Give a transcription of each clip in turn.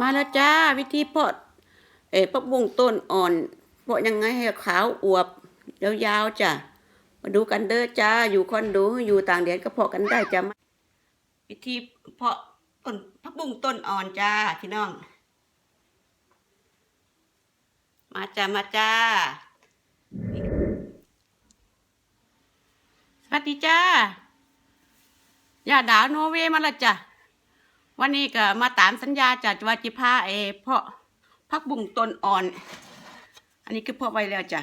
มาแล้วจ้า วิธีเพาะเอ๋ผักบุ้งต้นอ่อนเพาะยังไงให้ขาวอวบยาวๆจ้ะมาดูกันเด้อจ้า อยู่คอนโดอยู่ต่างแดนก็เพาะกันได้จ้ะวิธีเพาะต้นผักบุ้งต้นอ่อนจ้าพี่น้อง มาจ้ามาจ้าสวัสดีจ้าย่าดาวโนเวมาละจ้ะ วันนี้ก็มาตามสัญญาจากวาจิพาเอเพาะพักบุ้งต้นอ่อน อันนี้คือเพาะไว้แล้วจ้ะ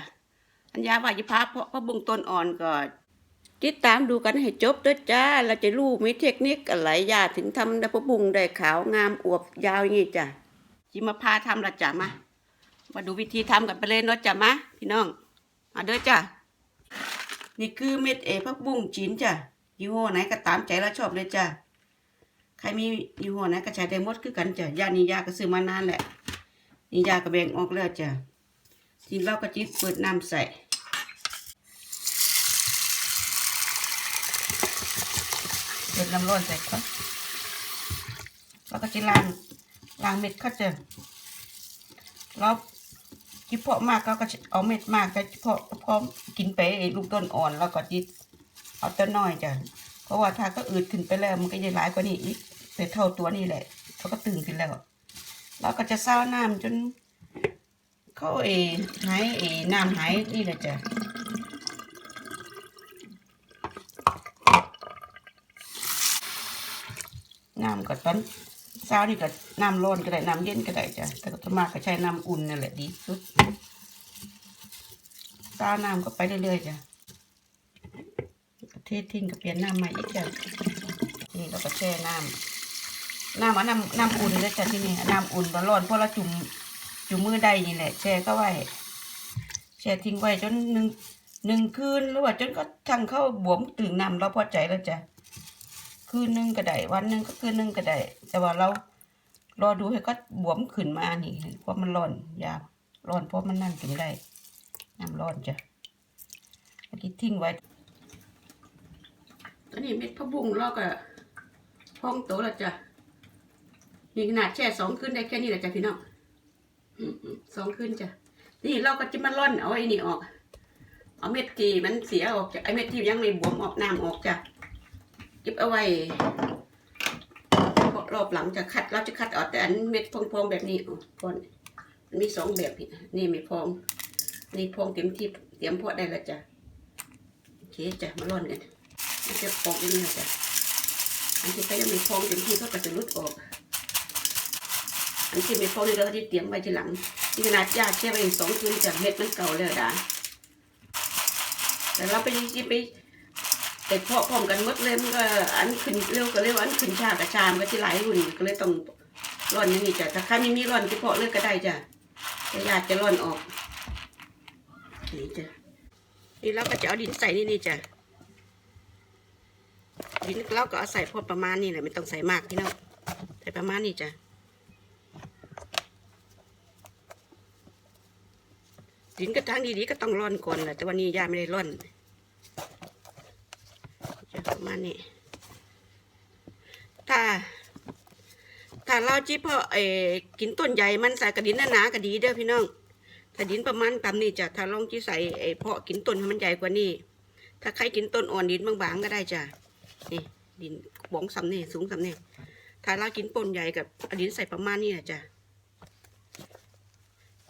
สัญญาวาจิพาเพาะพักบุ้งต้นอ่อนก็ติดตามดูกันให้จบด้วยจ้า เราจะรู้มีเทคนิคอะไรยาถึงทำได้พักบุ้งได้ขาวงามอวบยาวอย่างนี้จ้ะจิมาพาทำละจ้ะมา มาดูวิธีทำกันไปเลยเนาะจ้ะมาพี่น้องมาเด้อจ้ะนี่คือเม็ดเอพักบุ้งจีนจ้ะยี่ห้อไหนก็ตามใจเราชอบเลยจ้ะ ครมียี่ห้อไหนก็ใช้ได้หมดคือกันจ้ะยานี่ยาก็ซื้อมานานแหละนี่ยาก็แบ่งออกแล้วจ้ะทีเราก็จิบเปิดน้ำใส่เปิดน้ำร้อนใส่ก่อนแล้วก็จะล้างล้างเม็ดเขาจะแล้วจิเพาะมากก็ก็เอาเม็ดมากแต่จิเพาะพร้อมกินไปลูกต้นอ่อนแล้วก็จิเอาต้นน้อยจ้ะเพราะว่าถ้าก็อืดขึ้นไปแล้วมันก็จะหลายกว่านี้อีก แต่เท่าตัวนี้แหละเขาก็ตื่นขึ้นแล้วเราก็จะเศร้าน้ำจนเขาเอหายเอน้ำหายนี่แหละจ้ะน้ำก็ตอนเช้านี่ก็น้ำร้อนก็ได้น้ำเย็นก็ได้จ้ะแต่ก็มากก็ใช้น้ำอุ่นนั่นแหละดีสุดเช้าน้ำก็ไปเรื่อยๆจ้ะเททิ้งกับเปลี่ยนน้ำใหม่อีกจ้ะนี่เราก็แช่น้ำ น้ำว่าน้ำน้ำอุ่นเลยจ้ะที่นี่น้ำอุ่นร้อนๆเพราะเราจุ่มจุ่มมือได้นี่แหละ แช่ก็ไว้แช่ทิ้งไว้จนหนึ่งหนึ่งคืนหรือว่าจนก็ทั้งเข้าบวมถึงน้ำเราพอใจแล้วจ้ะคืนหนึ่งก็ได้วันหนึ่งก็คืนหนึ่งก็ได้แต่ว่าเรารอดูให้ก็บวมขึ้นมานี่เพราะมันร้อนยาร้อนเพราะมันนั่นถึงได้น้ำร้อนจ้ะเมื่อกี้ทิ้งไว้ตอนนี้เม็ดผักบุ้งเราก็พองโตแล้วจ้ะ นี่ขนาดแช่สองคืนได้แค่นี้แหละจ้ะพี่น้องสองคืนจ้ะนี่เราก็จะมาร่อนเอาไอ้นี่ออก เอาเม็ดที่มันเสียออกจากไอ้เม็ดที่ยังไม่บวมออกน้ำออกจ้ะเก็บเอาไว้รอบหลังจะคัดเราจะคัดออกแต่อันเม็ดพองๆแบบนี้ออกก่อนมันมีสองแบบนี่นี่ไม่พองนี่พองเต็มที่เตรียมพอได้แล้วจ้ะโอเคจ้ะมาร่อนกันมันจะออกยังไงจ้ะอันที่เขายังไม่พองเต็มที่ก็จะรุดออก อันที่ไม่พองนี่เราก็จะเตรียมไว้ทีหลังที่ขนาดยาแช่ไปสองคืนจากเม็ดมันเก่าแล้วด่าแต่เราไปยิบไปแต่พาะพร้อมกันมดเลยมันก็อันขึ้นเร็วก็เร็วอันขึ้นช้ากับชามก็ที่หลายรุ่นก็เลยต้องร่อนย่างนี้จ้ะถ้าใครไม่มีร่อนก็เพาะเลยก็ได้จ้ะแต่ยาจะร่อนออกนี่จ้ะนี่เราก็จะเอาดินใส่นี่นี่จ้ะดินเราก็เอาใส่พอประมาณนี้แหละไม่ต้องใส่มากพี่น้องใส่ประมาณนี้จ้ะ ดินก็ทางดีๆก็ต้องร่อนก่อนแหละแต่วันนี้ยาไม่ได้ร่อนจะประมาณนี้ถ้าถ้าเราจีพอเออกินต้นใหญ่มันใส่กระดินหนาๆก็ดีเด้อพี่น้องถ้าดินประมาณตามนี้จ้ะถ้าลองจีใส่ไอเพาะกินต้นให้มันใหญ่กว่านี้ ถ้าใครกินต้นอ่อนดินบางๆก็ได้จ้ะนี่ดินบ้องสำเน่สูงสำเน่ถ้าเรากินปนใหญ่กับดินใส่ประมาณนี้นะจ้ะ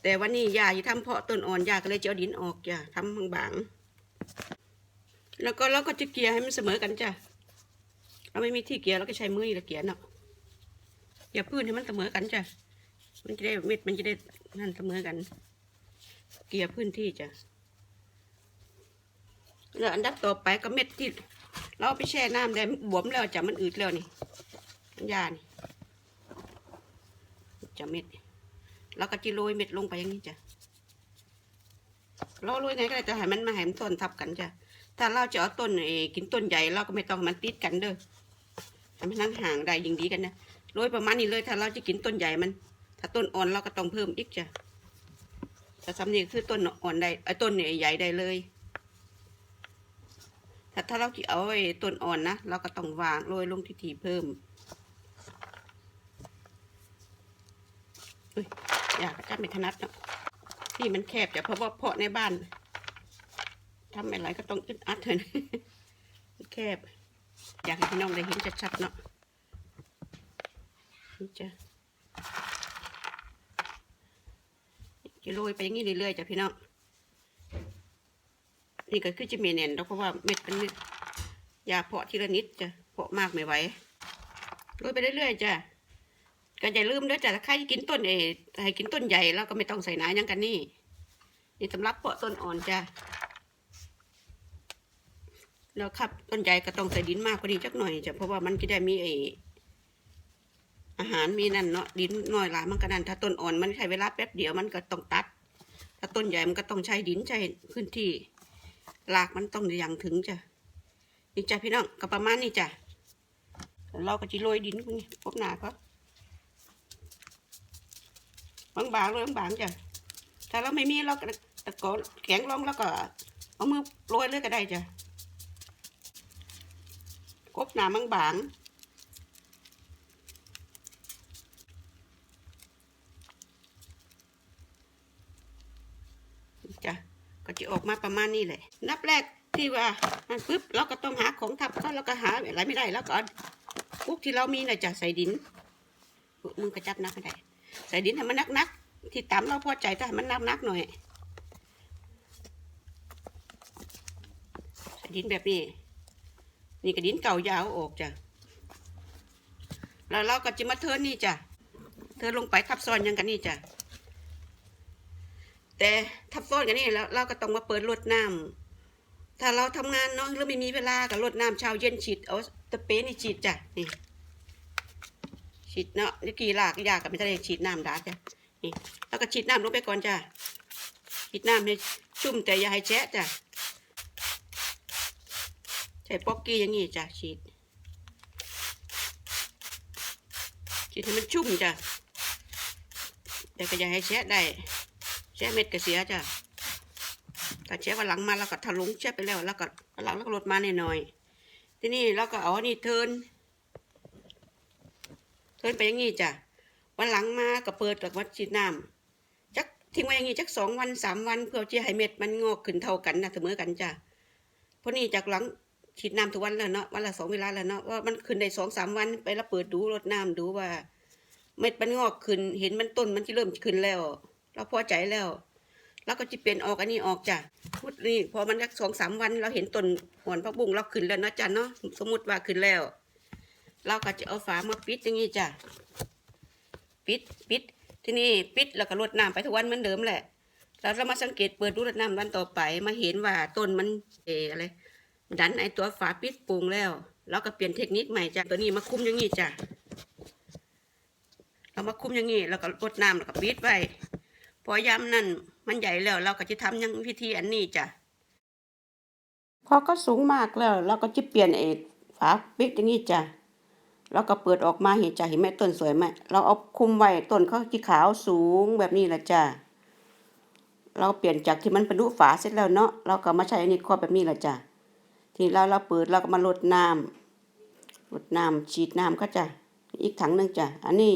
แต่วันนี้ยาจะทำเพาะต้นอ่อนยาก็เลยจะเอาดินออกจ้ะทำบางๆแล้วก็เราก็จะเกลี่ยให้มันเสมอกันจ้ะเราไม่มีที่เกลี่ยเราก็ใช้มือนี่ละเกลี่ยเนาะอย่าพื้นให้มันเสมอกันจ้ะมันจะได้เม็ดมันจะได้นั่นเสมอกัน เกลี่ยพื้นที่จ้ะแล้วอันดับต่อไปก็เม็ดที่ เราเอาไปแช่น้ำได้บวมแล้วจ้ะมันอืดแล้วนี่ยานี่จะเม็ด นี่แล้วก็จิโรยเม็ดลงไปอย่างนี้จ้ะเราโรยไงก็ได้แต่ให้มันมาให้มันต้นทับกันจ้ะถ้าเราจะเอาต้นเอกินต้นใหญ่เราก็ไม่ต้องมันติดกันเด้อให้มันนั่งห่างได้ยิ่งดีกันนะโรยประมาณนี้เลย ถ้าเราจะกินต้นใหญ่มัน ถ้าต้นอ่อนเราก็ต้องเพิ่มอีกจ้ะแต่สำเนียงคือต้นอ่อนได้ไอ้ต้นใหญ่ได้เลยถ้าถ้าเราจะเอาไอ้ต้นอ่อนนะเราก็ต้องวางโรยลงทีทีเพิ่มอุ้ย อยากจับไม่ถนัดเนาะที่มันแคบจะเพราะว่าเพาะในบ้านทำอะไรก็ต้องอึดอัดเลยนะแคบ อยากให้พี่น้องได้เห็นชัดๆเนาะนี่จะจะโรยไปอย่างนี้เรื่อยๆจ้ะพี่น้องนี่ก็คือจะมีแน่นแล้วเพราะว่าเม็ดมันยาเพาะทีละนิดจ้ะเพาะมากไม่ไหวโรยไปเรื่อยๆจ้ะ ก็อย่าลืมด้อจ้ะถ้าใครกินต้นเอให้กินต้นใหญ่แล้วก็ไม่ต้องใส่น้ำยังกันนี่ นี่สำหรับเพาะต้นอ่อนจ้ะแล้วครับต้นใหญ่ก็ต้องใส่ดินมากกว่านี้จักหน่อยจ้ะเพราะว่ามันจะได้มีไออาหารมีนั่นเนาะดินน้อยหลายมันก็นั่นถ้าต้นอ่อนมันใช้เวลาแป๊บเดียวมันก็ต้องตัด ถ้าต้นใหญ่มันก็ต้องใช้ดินใช้พื้นที่รากมันต้องอย่างถึงจ้ะนี่จ้ะพี่น้องก็ประมาณนี้จ้ะเราก็จะโรยดินพวกนี้พบหนาก็บ บางๆเลยบางจ้ะถ้าเราไม่มีเราก็ตะโกนแข็งลงแล้วก็ เอามือโรยเลยก็ได้จ้ะกบหนาบางจ้ะก็จะออกมาประมาณนี้แหละนับแรกที่ว่ามันปุ๊บเราก็ต้องหาของทับเขาก็หาอะไรไม่ได้แล้วก็เอาปุ๊กที่เรามีน่ะจะใส่ดินมึงกระจับนักไม่ได้ ใส่ดินให้มันนักๆ ที่ตำเราพอใจแต่ให้มันนักหน่อยดินแบบนี้ นี่ก็ดินเก่ายาวออกจ้ะแล้วเราก็จะมาเทินนี่จ้ะเทินลงไปทับซ้อนยังกันนี่จ้ะแต่ทับซ้อนกันนี่แล้วเราก็ต้องมาเปิดรดน้ำถ้าเราทำงานเนาะเราไม่มีเวลากับรดน้ำเช้าเย็นฉีดเอาตะเปนี่ฉีดจ้ะนี่ฉีดเนาะนี่กี่ลากยากกับไม่ได้ฉีดน้ำดาจ้ะ นี่แล้วก็ฉีดน้ำลงไปก่อนจ้ะฉีดน้ำให้ชุ่มแต่อย่าให้แฉะจ้ะใช้ป๊อกกี้อย่างงี้จ้ะฉีดฉีดให้มันชุ่มจ้ะแต่ก็อย่าให้แฉะได้แช่เม็ดก็เสียจ้ะถ้าแช่วันหลังมาแล้วก็ถลุงแช่ไปแล้วแล้วก็วันหลังแล้วก็ลดมาหน่อยๆที่นี้เราก็เอานนี้เทินเทินไปอย่างงี้จ้ะ วันหลังมาก็เปิดกับวัดฉีดน้ำจักทิ้งไว้อย่างงี้จักสองวันสามวันเพื่อที่ให้เม็ดมันงอกขึ้นเท่ากันนะเสมอกันจ้ะเพราะนี่จากหลังฉีดน้ำทุกวันแล้วเนาะวันละสองเวลาแล้วเนาะว่ามันขึ้นได้สองสามวันไปแล้วเปิดดูรดน้ำดูว่า เม็ดมันงอกขึ้น เห็นมันต้นมันที่เริ่มขึ้นแล้ว เราพอใจแล้วเราก็จะเปลี่ยนออกอันนี้ออกจ้ะพุดนี่พอมันสักสองสามวัน เราเห็นต้นหอนพักบุ้งเราขึ้นแล้วนะจ้ะเนาะสมมติว่าขึ้นแล้ว เราก็จะเอาฝามาปิดอย่างนี้จ้ะ ปิดปิด ที่นี้ปิดแล้วก็รดน้ำไปทุกวันเหมือนเดิมแหละ แล้วเรามาสังเกตเปิดดูรดน้ำวันต่อไปมาเห็นว่าต้นมันเอออะไรดันไอตัวฝาปิดปุงแล้วเราก็เปลี่ยนเทคนิคใหม่จ้ะตัวนี้มาคุมอย่างนี้จ้ะเรามาคุมอย่างนี้แล้วก็รดน้ำแล้วก็ปิดไว้พอยามนั่นมันใหญ่แล้วเราก็จะทำยังวิธีอันนี้จ้ะพอก็สูงมากแล้ว เราก็จะเปลี่ยนเอกฝาปิดอย่างนี้จ้ะ แล้วก็เปิดออกมาเห็นจ้ะเห็นไหมต้นสวยไหมเราเอาคุมไว้ต้นเขาที่ขาวสูงแบบนี้แหละจ้ะเราเปลี่ยนจากที่มันเป็นรูฝาเสร็จแล้วเนาะเราก็มาใช้อันนี้ครอบแบบนี้แหละจ้ะทีเราเราเปิดเราก็มาลดน้ำลดน้ำฉีดน้ำก็จ้ะอีกถังหนึ่งจ้ะอันนี้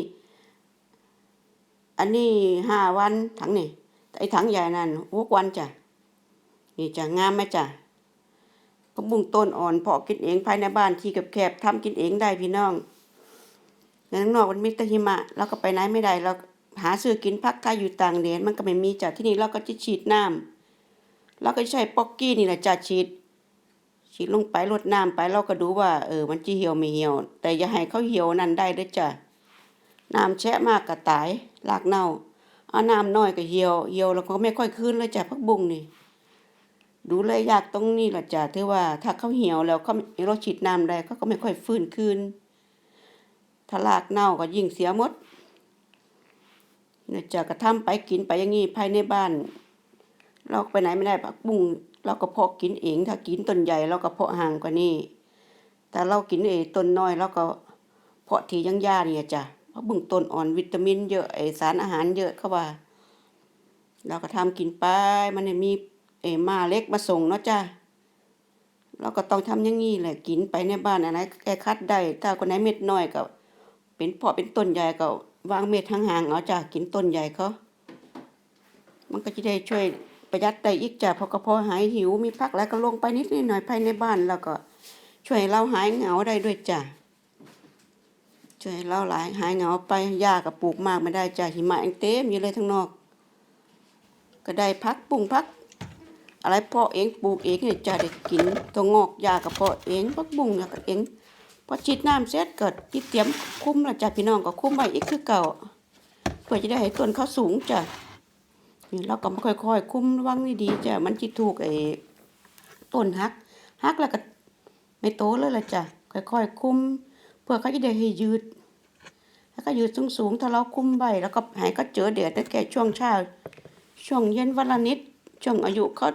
อันนี้ห้าวันถังนี่ไอ้ถังใหญ่นั่นหกวันจ้ะนี่จ้ะงามไหมจ้ะก็บุ้งต้นอ่อนเพาะกินเองภายในบ้านที่แคบๆทำกินเองได้พี่น้อง ในข้างนอกมันมีแต่หิมะเราก็ไปไหนไม่ได้เราหาซื้อกินพักกายอยู่ต่างแดนมันก็ไม่มีจ้ะที่นี่เราก็จะฉีดน้ำเราก็ใช้ป๊อกกี้นี่แหละจ้ะฉีดฉีดลงไปรดน้ำไปเราก็ดูว่าเออมันจะเหี่ยวไม่เหี่ยว แต่อย่าให้เขาเหี่ยวนั่นได้เด้อจ้ะน้ำแชะมากก็ตายรากเน่าเอาน้ำน้อยก็เหี่ยวเหี่ยวแล้วก็ไม่ค่อยคืนเลยจ้ะพักบุ้งนี่ดูเลยยากตรงนี้ล่ะจ้ะถือว่าถ้าเขาเหี่ยวแล้วเขาเราฉีดน้ำได้เขาก็ไม่ค่อยฟื้นคืน ถ้ารากเน่าก็ยิ่งเสียหมดเนี่ยจะก็ทำไปกินไปอย่างงี้ภายในบ้าน เราก็ไปไหนไม่ได้ผักบุ้งเราก็เพาะกินเอง ถ้ากินต้นใหญ่เราก็เพาะห่างกว่านี้แต่เรากินเองต้นน้อยเราก็เพาะทียังยาเนี่ยจ้ะเพราะเบึงต้นอ่อนวิตามินเยอะไอสารอาหารเยอะเขาว่าเราก็ทำกินไปมันมีเอมาเล็กมาส่งเนาะจ้าเราก็ต้องทำอย่างนี้แหละกินไปในบ้านอะไรแก้คัดได้ถ้าคนไหนเม็ดน้อยก็ เป็นเพาะเป็นต้นใหญ่ก็วางเม็ดห่างๆเอาจ้ะกินต้นใหญ่เขา มันก็จะได้ช่วยประหยัดได้อีกจ้ะเพอกระเพาะหายหิวมีพักแล้วก็ลงไปนิดๆหน่อยภายในบ้านแล้วก็ ช่วยเราหายเหงาได้ด้วยจ้ะช่วยเราหลายหายเหงาไปหญ้ากับปลูกมากไม่ได้จ้ะหิมะยังเต็มอยู่เลยทั้งนอก ก็ได้พักปุ้งพัก อะไรเพาะเองปลูกเองเนี่ยจ้ะได้กินตัวงอกหญ้ากับเพาะเองพักบุ้งแล้วก็เอง พอฉีดน้ำเสร็จเก็ที่เตรียมคุ้มแล้วจ้ะพี่น้องก็คุ้มไว้อีกคือเก่าเพื่อจะได้ให้ต้นเขาสูงจ้ะนี่เราก็มาค่อยๆ คุ้มระวังดีๆจ้ะมันจิถูกไอ้ต้นฮักฮักแล้วก็ไม่โตเลยละจ้ะค่อยๆ คุ้มเพื่อเขาจะได้ให้ยืดแล้วก็ยืดสูงๆถ้าเราคุ้มไว้แล้วก็หายก็เจอแดดได้แก่ช่วงเช้าช่วงเย็นวันละนิดช่วงอายุเขา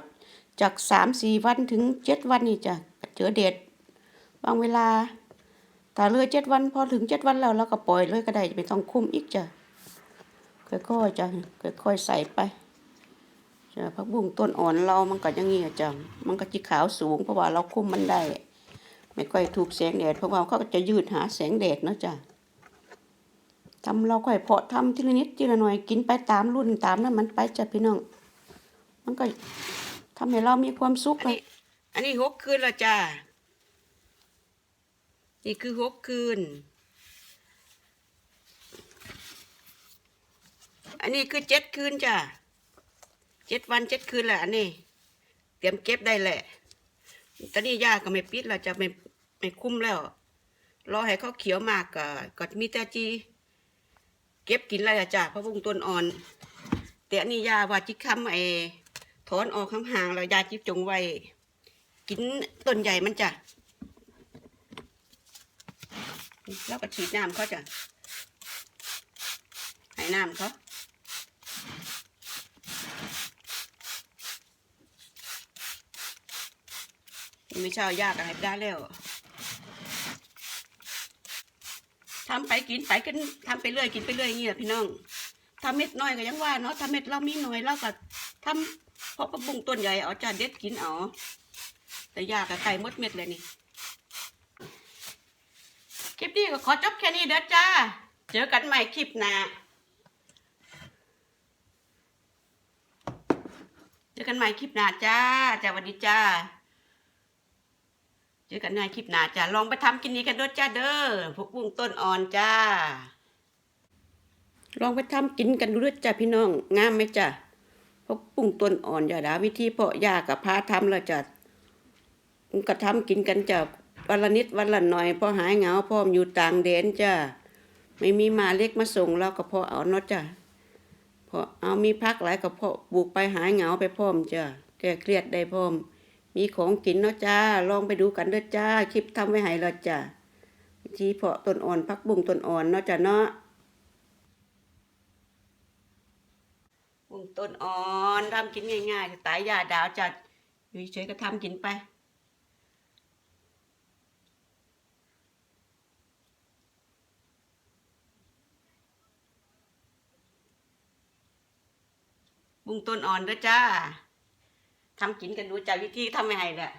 จากสามสี่วันถึงเจ็ดวันนี่จ้ะเจอแดดบางเวลา ถ้าเลยเจ็ดวันพอถึงเจ็ดวันแล้วเราก็ปล่อยเลยก็ได้ไม่ต้องคุมอีกจ้ะค่อยๆจ้ะค่อยๆใส่ไปจ้ะผักบุ้งต้นอ่อนเรามันก็อยังงี้อะจ้ะมันก็จีขาวสูงเพราะว่าเราคุมมันได้ ไม่ค่อยถูกแสงแดดเพราะว่าเขาก็จะยืดหาแสงแดดเนาะจ้ะทำเราค่อยเพาะทำทีละนิดทีละหน่อยกินไปตามรุ่นตามนั้นมันไปจ้ะพี่น้อง มันก็ทำให้เรามีความสุขไปอันนี้หกคืนละจ้า นี่คือหกคืน อันนี้คือเจ็ดคืนจ้ะเจ็ดวันเจ็ดคืนแหละอันนี้ เตรียมเก็บได้แหละ ตอนนี้ยาก็ไม่ปิดเราจะไม่ไม่คุ้มแล้ว รอให้เขาเขียวมากก็ก็มีแต่จี เก็บกินอะไรจ้ะพระวงต้นอ่อน แต่อันนี้ยาว่าจิคำไอถอนออกข้างห่างๆแล้วยาจิจงไว้ กินต้นใหญ่มันจ้ะ แล้วก็ฉีดน้ำเขาจะให้น้ำเขาไม่เช่ายากอะไรได้แล้วทำไปกินไปกันทำไปเรื่อยกินไปเรื่อยอย่างเงี้ยพี่น้องทำเม็ดน้อยก็ยังว่าเนาะทำเม็ดเรามีน่อยเราก็ทำเพราะกระบุงต้นใหญ่เอาจานเด็ดกินเอาแต่ยากกับไก่มดเม็ดเลยนี่ ลิปนี้ก็ขอจบแค่นี้เด้อจ้า เจอกันใหม่คลิปหน้า เจอกันใหม่คลิปหน้าจ้าจ้าวัสดีจ้า เจอกันใหม่คลิปหน้าจ้า ลองไปทำกินนี้กันด้วยจ้าเด้อ พวกบุ้งต้นอ่อนจ้า ลองไปทำกินกันดูด้วยจ้าพี่น้อง งามไหมจ้าพวกปุ้งต้นอ่อนอย่าด่าวิธีเพาะยากับพาทำแล้วจ้ะมันก็ทำกินกันจ้ะ วันละนิดวันละหน่อยพอหายเหงาพ่อมอยู่ต่างแดนจ้าไม่มีมาเล็กมาส่งเราก็พอเอาเนาะจ้าพอเอามีพักหลายก็พอบุกไปหายเหงาไปพร้อมจ้าแก้เครียดได้พร้อม มีของกินเนาะจ้าลองไปดูกันเด้อจ้าคลิปทำไว้ให้และจ้าวิธีเพาะต้นอ่อนพักบุ้งต้นอ่อนเนาะจ้าเนาะบุ้งต้นอ่อนทำกินง่ายๆสไตล์ยาดาวจ้าอยู่เฉยๆก็ทำกินไป บุ้งต้นอ่อนเด้อจ้าทำกินกันดูจ้าวิธีทำไม่ให้แหละ